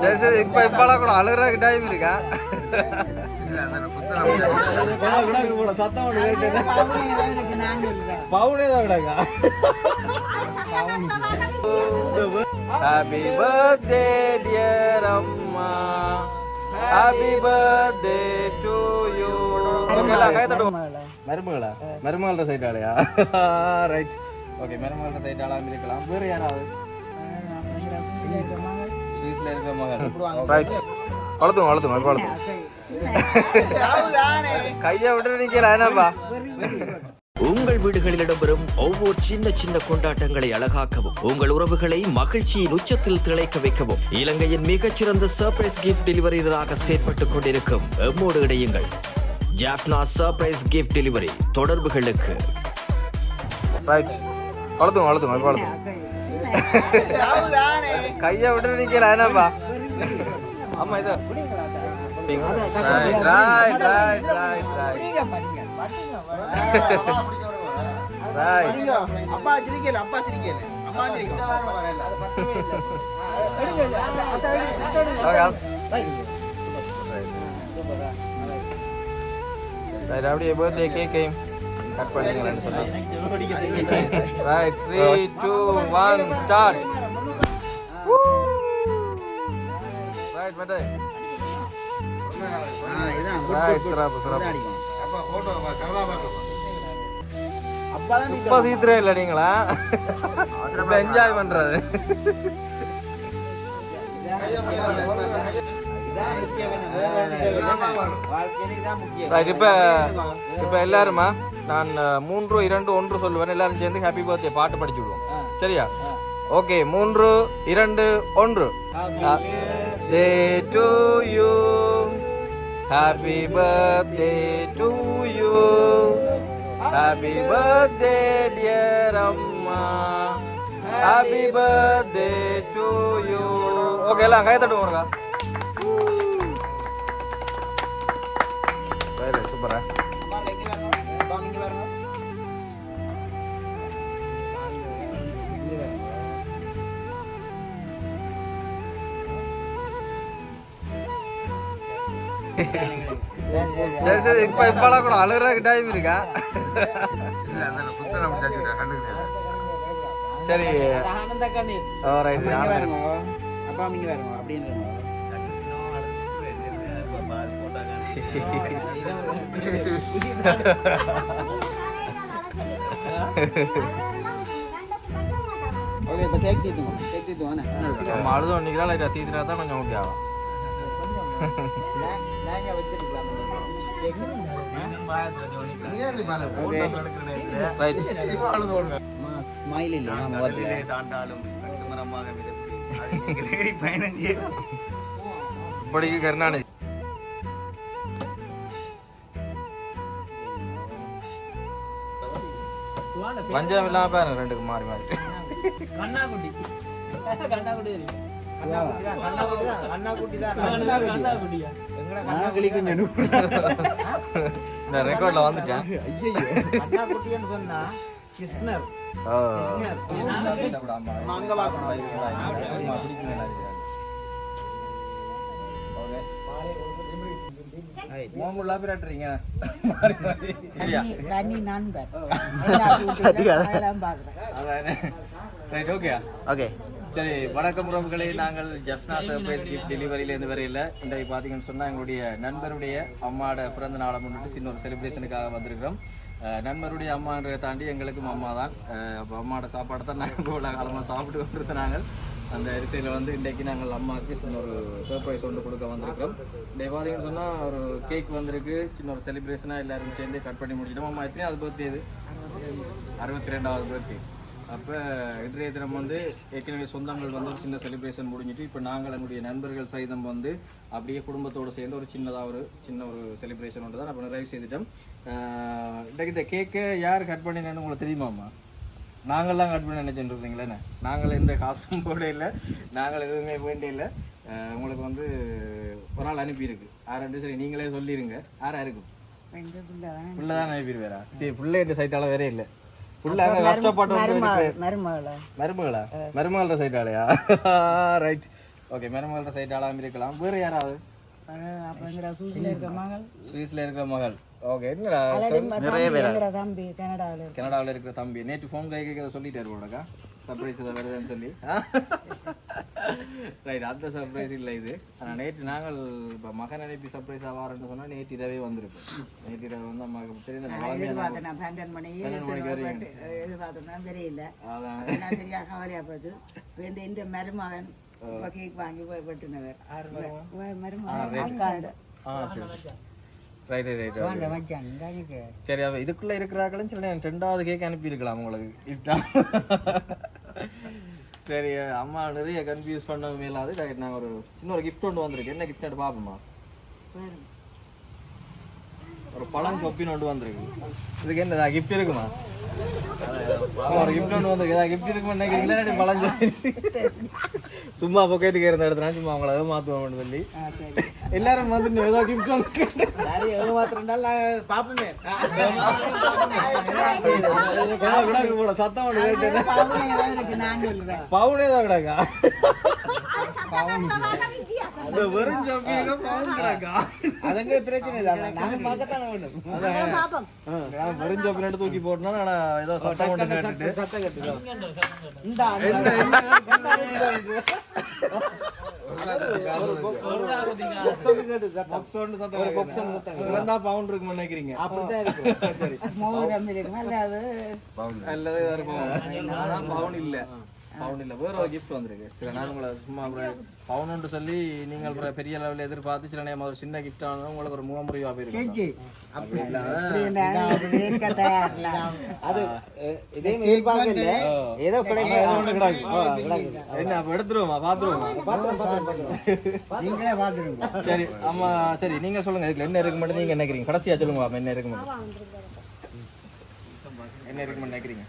சரி சரி இப்ப இப்பெல்லாம் கூட அழுகுறதுக்கு டைம் இருக்கா? ஹாப்பி பர்த்டே டியர் அம்மா ஹாப்பி பர்த்டே டு யூ ஓகேலாம் கை தட்டுவோம் மருமகளா மருமகள சைட் ஆளையா ரைட் ஓகே மருமகள சைட் ஆளாம இருக்கலாம் வேற யாராவது ஸ்வீஸ்ல இருக்கிற மகள் வளர்த்துங்க வளர்த்துங்க வளர்த்துங்க கையை விட்டு என்னப்பா உங்கள் வீடுகளில் இடம்பெறும் ஒவ்வொரு சின்ன சின்ன கொண்டாட்டங்களை அழகாக்கவும் உங்கள் உறவுகளை மகிழ்ச்சியின் உச்சத்தில் திளைக்க வைக்கவும் இலங்கையின் மிகச்சிறந்த சர்ப்ரைஸ் கிஃப்ட் டெலிவரியராக செயற்பட்டுக் கொண்டிருக்கும். எம்மோடு இடையுங்கள் ஜாஃப்னா சர்ப்ரைஸ் கிஃப்ட் டெலிவரி தொடர்புகளுக்கு. வளர்த்துங்க வளர்த்துங்க வளர்த்துங்க. கையை விட்டு நிக்கல என்னப்பா? ஆமா இது. அப்பா சிரிக்கல அப்பா சிரிக்கல அம்மா அப்படியே பர்த்டே கேக்கையும் cut பண்ணிங்களேன்னு right three two one start right right சிறப்பு சிறப்பு. அப்பா சீத்திரம் இல்லை நீங்களா? என்ஜாய் பண்றது. இப்ப இப்ப எல்லாருமா? நான் மூன்று இரண்டு ஒன்று சொல்லுவேன். எல்லாரும் சேர்ந்து ஹாப்பி பர்த்டே பாட்டு படிச்சு விடுவோம். சரியா? ஓகே மூன்று இரண்டு ஒன்று. Day to you happy birthday to you happy birthday dear அம்மா happy birthday to you okay எல்லாம் கை தட்டுவோம் சூப்பரா சரி சரி இப்ப இப்பெல்லாம் கூட அழுகுறதுக்கு டைம் இருக்கா சரி. ஆனந்த கண்ணீர். ரைட் அப்பா நீங்க வருங்க அப்படின்னு ஓகே இப்போ கேக் தீத்துவோம் கேக் தீத்துவோம் நம்ம அழுது ஒன்றிக்கிறா லைட்டா தீத்துனா தான் கொஞ்சம் ஓகே ஆகும் நாங்கள் வச்சிருக்கலாம் ரைட் ஸ்மைல் இல்லை நம்ம பார்த்து இப்படிக்கு கருணாநிதி பஞ்சம் இல்லாம பாருங்க ரெண்டுக்கு மாறி மாறி. இந்த ரெக்கார்ட்ல வந்துட்டேன். சொன்னா கிருஷ்ணர். தனி நண்பர். ஓகே சரி வணக்கம் உறவுகளே. நாங்கள் ஜப்னா சர்ப்ரைஸ் கிஃப்ட் டெலிவரியிலேருந்து வரையில் இன்றைக்கு பார்த்தீங்கன்னு சொன்னால் எங்களுடைய நண்பருடைய அம்மாவோட பிறந்த நாளை முன்னிட்டு சின்ன ஒரு செலிப்ரேஷனுக்காக வந்திருக்கிறோம். அஹ் நண்பருடைய அம்மான்றதை தாண்டி எங்களுக்கும் அம்மா தான் அப்போ அம்மாவோட சாப்பாடு தான் நாங்கள் இவ்வளோ காலமாக சாப்பிட்டு கொண்டிருந்த நாங்கள். அந்த அரிசியில் வந்து இன்றைக்கு நாங்கள் அம்மாவுக்கு சின்ன ஒரு சர்ப்ரைஸ் ஒன்று கொடுக்க வந்திருக்கிறோம் இன்றைக்கு பார்த்தீங்கன்னு சொன்னால் ஒரு கேக் வந்திருக்கு. சின்ன ஒரு செலிப்ரேஷனாக எல்லாரும் சேர்ந்து கட் பண்ணி முடிச்சிட்டோம். அம்மா எத்தனை அது பர்த்டே இது? அறுபத்தி ரெண்டாவது பர்த்டே அப்போ இன்றைய தினம் வந்து ஏற்கனவே சொந்தங்கள் வந்து ஒரு சின்ன செலிப்ரேஷன் முடிஞ்சிட்டு இப்போ நாங்கள் எங்களுடைய நண்பர்கள் சைதம் வந்து அப்படியே குடும்பத்தோடு சேர்ந்து ஒரு சின்னதாக ஒரு சின்ன ஒரு செலிப்ரேஷன் ஒன்று தான் அப்போ நிறைவு செய்துட்டோம். இன்றைக்கு இந்த கேக்கை யார் கட் பண்ணினேன்னு உங்களுக்கு தெரியுமாம்மா நாங்கள்லாம் கட் பண்ண நினைச்சுட்டு இருந்தீங்களே நாங்கள் எந்த காசும் போட இல்லை. நாங்கள் எதுவுமே வேண்டிய இல்லை. உங்களுக்கு வந்து ஒரு நாள் அனுப்பியிருக்கு. ஆறு சரி நீங்களே சொல்லிடுங்க ஆறா இருக்கும் பிள்ளை தான் அனுப்பிடுவேரா சரி பிள்ளை என்ற சைட்டால வேற இல்லை. ஃபுல்லாக கஷ்டப்பட்டு மருமகள். மருமகளை? மருமகளா? மருமகள சைட் ஆளையா? ரைட் ஓகே மருமகள சைட் ஆளாம இருக்கலாம். வேற யாராவது? சுவிஸ்ல இருக்கிற மகள். ஓகே என்னடா நிறைய பேர்? தம்பி? கனடாவில் கனடாவில் இருக்கிற தம்பி. நேற்று ஃபோன் கை கை சொல்லிட்டாரு போடக்கா சர்ப்ரைஸ் இதை வருதுன்னு சொல்லி. ரைட் அந்த சர்ப்ரைஸ் இல்லை இது. ஆனால் நேற்று நாங்கள் இப்போ மகன் அனுப்பி சர்ப்ரைஸ் ஆவாருன்னு சொன்னால் நேற்று இரவே வந்திருப்போம் நேற்று இரவு வந்து அம்மாவுக்கு தெரிந்த பன்னெண்டு மணி எதிர்பார்த்தேன் தெரியல. அதான். நான் சரியா கவலையா போச்சு. இந்த இந்த மருமகன் கேக் வாங்கி போய் வெட்டினவர். மருமகன்? அக்காண்ட. ஆ சரி. Right right. சரி அவ இதுக்குள்ள இருக்கிறாங்களும் சில நேரம் ரெண்டாவது கேக் அனுப்பியிருக்கலாம் உங்களுக்கு. சரி அம்மா நிறைய கன்ஃபியூஸ் பண்ண மேலாது நான் ஒரு சின்ன ஒரு கிஃப்ட் ஒன்று வந்திருக்கு. என்ன கிஃப்ட் பார்ப்போமா? பாரு. ஒரு பழம் சொப்பின்னு ஒன்று வந்திருக்கு. இதுக்கு என்ன கிஃப்ட் இருக்குமா? ஒரு கிஃப்ட் ஒன்று வந்திருக்கு. ஏதாவது கிஃப்ட் இருக்குமா நினைக்கிறீங்களா பழம் சொல்லி சும்மா பொக்கெட்டுக்கு இருந்த இடத்துல சும்மா அவங்கள மாற்றுவோம்னு சொல்லி. எல்லாரும் வந்து ஏதோ கிஃப்ட் வந்து ஏமாத்திரம் நாங்கள் பார்ப்போமே விடாக்கு போட சத்தம் ஒன்று கேட்டு பவுன் தான் கிடக்கா. வெறும் பவுன் கிடக்கா. அதங்க பிரச்சனை இல்லை. நாங்கள் பார்க்கத்தானே நான் வெறும் ஜப்பி ரெண்டு தூக்கி போட்டோம்னா நான் ஏதோ சத்தம் ஒன்று கேட்டுட்டு. சத்தம் கட்டுதோ இந்த. பவுன் இருக்குன்னு நினைக்கிறீங்க அப்படித்தான் இருக்கும். சரி நல்லதே பவுன் இல்ல. பவுன் இல்ல வேற ஒரு கிஃப்ட் வந்திருக்கு. சில நேரம் உங்களை சும்மா பவுன் சொல்லி நீங்கள் அப்புறம் பெரிய லெவலில் எதிர்பார்த்து சில நேரம் ஒரு சின்ன கிஃப்ட் ஆனது உங்களுக்கு ஒரு முகமுறைவா போயிருக்கு. அது இதே எதிர்பார்க்கல ஏதோ கிடைக்கும். என்ன அப்ப எடுத்துருவோமா? நீங்களே பார்த்துருங்க சரி ஆமா சரி நீங்க சொல்லுங்க. இதுல என்ன இருக்கு மட்டும் நீங்க நினைக்கிறீங்க. கடைசியா சொல்லுங்க என்ன இருக்கு மட்டும். என்ன இருக்கு மட்டும் நினைக்கிறீங்க?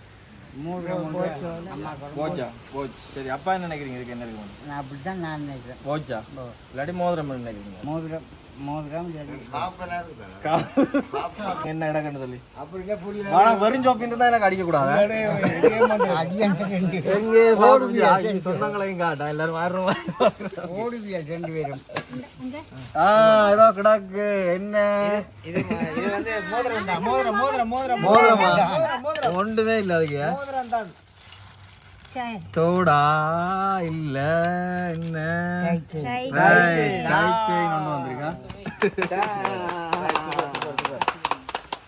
போச்சா போச்சு? சரி அப்பா என்ன நினைக்கிறீங்க? இதுக்கு என்ன இருக்கு நான் அப்படித்தான் நான் நினைக்கிறேன். போச்சா? இல்லாட்டி மோதிரம் நினைக்கிறீங்க? மோதிரம். மோதிரம் சரி. என்ன சொல்லி? அப்படின்னா புரியல ஆனா வெறும் தான் எனக்கு அடிக்க கூடாது. காட்டா எல்லாரும் மாறுறோம் ஓடுவியா ரெண்டு பேரும்? ஆ ஏதோ கிடாக்கு என்ன? இது இது வந்து மோதிரம் மோதிரம் மோதிரம் மோதிரம். மோதிரமா? ஒன்றுமே இல்ல அதுக்கு மோதிரம் தான். சரி. தோடா இல்ல என்ன சரி. Right. கை chain ஒண்ணு வந்திருக்கா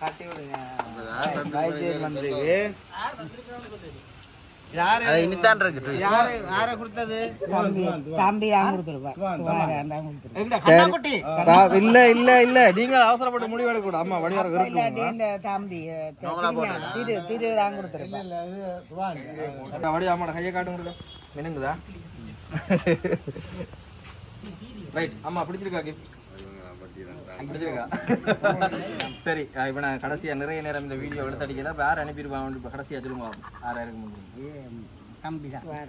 கட்டி விடுங்க இனித்தான் இருக்கு யாரு? யார கொடுத்தது? தம்பி. தம்பி தான் கொடுத்துருப்பான் இல்ல இல்ல இல்ல. நீங்க அவசரப்பட்டு முடிவு எடுக்க கூடாது அம்மா வடிவார இந்த தம்பி திரு திரு தான் கொடுத்துருப்பான் வடி அம்மாட கையை காட்டுங்க மினுங்குதா? ரைட் அம்மா பிடிச்சிருக்கா கிஃப்ட் சரி இப்ப நான் கடைசியா நிறைய நேரம் இந்த வீடியோ எடுத்தடிக்கல வேற அனுப்பிடுவாங்க இப்ப கடைசியா சொல்லுங்க ஆறு யாருக்கு முடியும் தம்பியா வேற?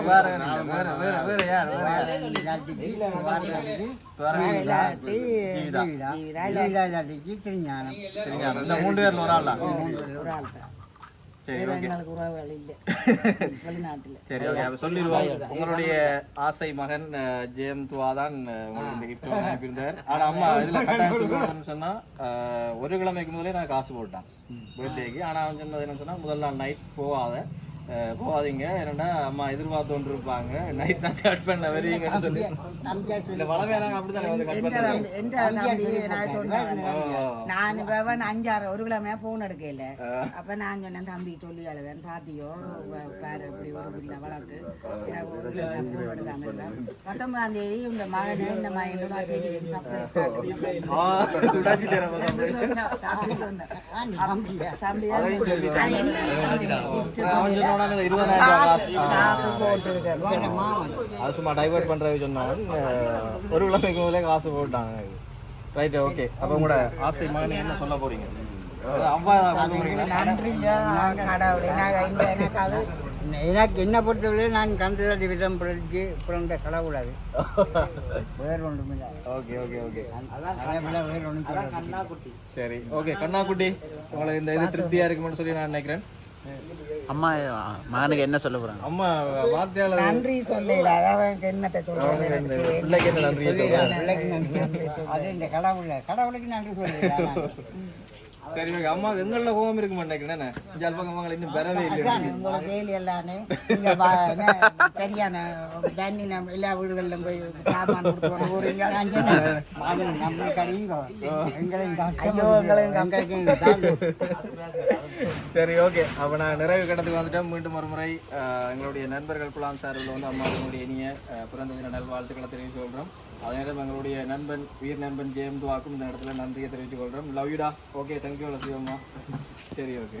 வேற வேற வேற யார்? வேற யார்? வேற இல்லாட்டி ஜீவிதா. ஜீவிதா, இல்லாட்டி திருஞானம் இந்த மூன்று பேர்ல ஒரு ஆள்? ஒரு ஆள் எங்களுக்கு உறவுகள் இல்லை. வெளிநாட்டுல. சரி ஓகே அப்ப சொல்லிடுவோம். உங்களுடைய ஆசை மகன் அஹ், ஜெயம் துவா தான் அஹ், உங்களுக்கு இந்த கிஃப்ட் அனுப்பியிருந்தார் ஆனா அம்மா இதுல கட்டாயம் சொல்லணும்னு சொன்னா அஹ், ஒரு கிழமைக்கு முதலே நான் காசு போட்டான் பர்த்டேக்கு ஆனா அவன் சொன்னது என்ன சொன்னா முதல் நாள் நைட் போகாத. போகாதீங்க. ஏன்னா அம்மா எதிர்பார்த்து இருப்பாங்க நைட் தான் கட் பண்ண வரீங்கன்னு சொல்லி நான் இப்ப அஞ்சாறு ஒரு கிழமையா போன் எடுக்கல. அப்ப நான் சொன்னேன் தம்பி சொல்லி அழுவேன். தாத்தியோ வ- பாரு இப்படி ஒரு பிள்ளை வளர்த்து. எனக்கு ஒரு கிழமை போன் எடுக்காம இல்லை பத்தொன்பதாம் தேதி இந்த மகனே இந்த மகன் சர்ப்ரைஸ் உடாச்சி தரேன் சொல்லிட்டேன். அது இருபதாயிரம் ரூபாய் சும்மா டைவர்ட் பண்றது சொன்னாங்க ஒரு கிழமைக்கு முதலே காசு போட்டாங்க. ரைட் ஓகே அப்போ உங்களோட ஆசை மகன் என்ன சொல்ல போறீங்க? எனக்கு என்ன பொறுத்தவரை நான் கந்ததாடி விடம் பிறகு பிறந்த கடவுள் அது வேறு ஒன்றுமில்லை. ஓகே ஓகே ஓகே அதான் வேறு ஒன்றும் கண்ணாக்குட்டி. சரி ஓகே கண்ணாக்குட்டி உங்களுக்கு இந்த இது திருப்தியா இருக்கும்னு சொல்லி நான் நினைக்கிறேன். அம்மா மகனுக்கு என்ன சொல்ல போறாங்க? அம்மா வார்த்தையால நன்றி சொல்லல அதாவது என்னத்தை சொல்றது பிள்ளைக்கு என்ன நன்றி பிள்ளைக்கு நன்றி அது இந்த கடவுள கடவுளுக்கு நன்றி சொல்லுங்க. சரி ஓகே அம்மா எங்கள கோபம் இருக்க மாட்டேங்கிறேன் இஞ்சால் பக்கம் அவங்களை இன்னும் பெறவே இல்லை உங்களோட வேலி எல்லாமே. நீங்க சரியான தண்ணி நம்ம எல்லா வீடுகளிலும் போய் சாமான் கொடுத்து போறீங்க. நம்ம கடையும் சரி ஓகே. அப்போ நான் நிறைவு கட்டத்துக்கு வந்துட்டேன். மீண்டும் ஒரு முறை எங்களுடைய நண்பர்கள் குலாம் சார்பில் வந்து அம்மாவுடைய இனிய பிறந்த தின நல்வாழ்த்துக்களை தெரிவித்துக் கொள்கிறோம். அதே நேரம் எங்களுடைய நண்பன் உயிர் நண்பன் ஜெயம் துவாக்கும் இந்த இடத்துல நன்றியை தெரிவித்துக் கொள்கிறோம் லவ் யூடா ஓகே தேங்க்யூ லட்சுமி அம்மா சரி ஓகே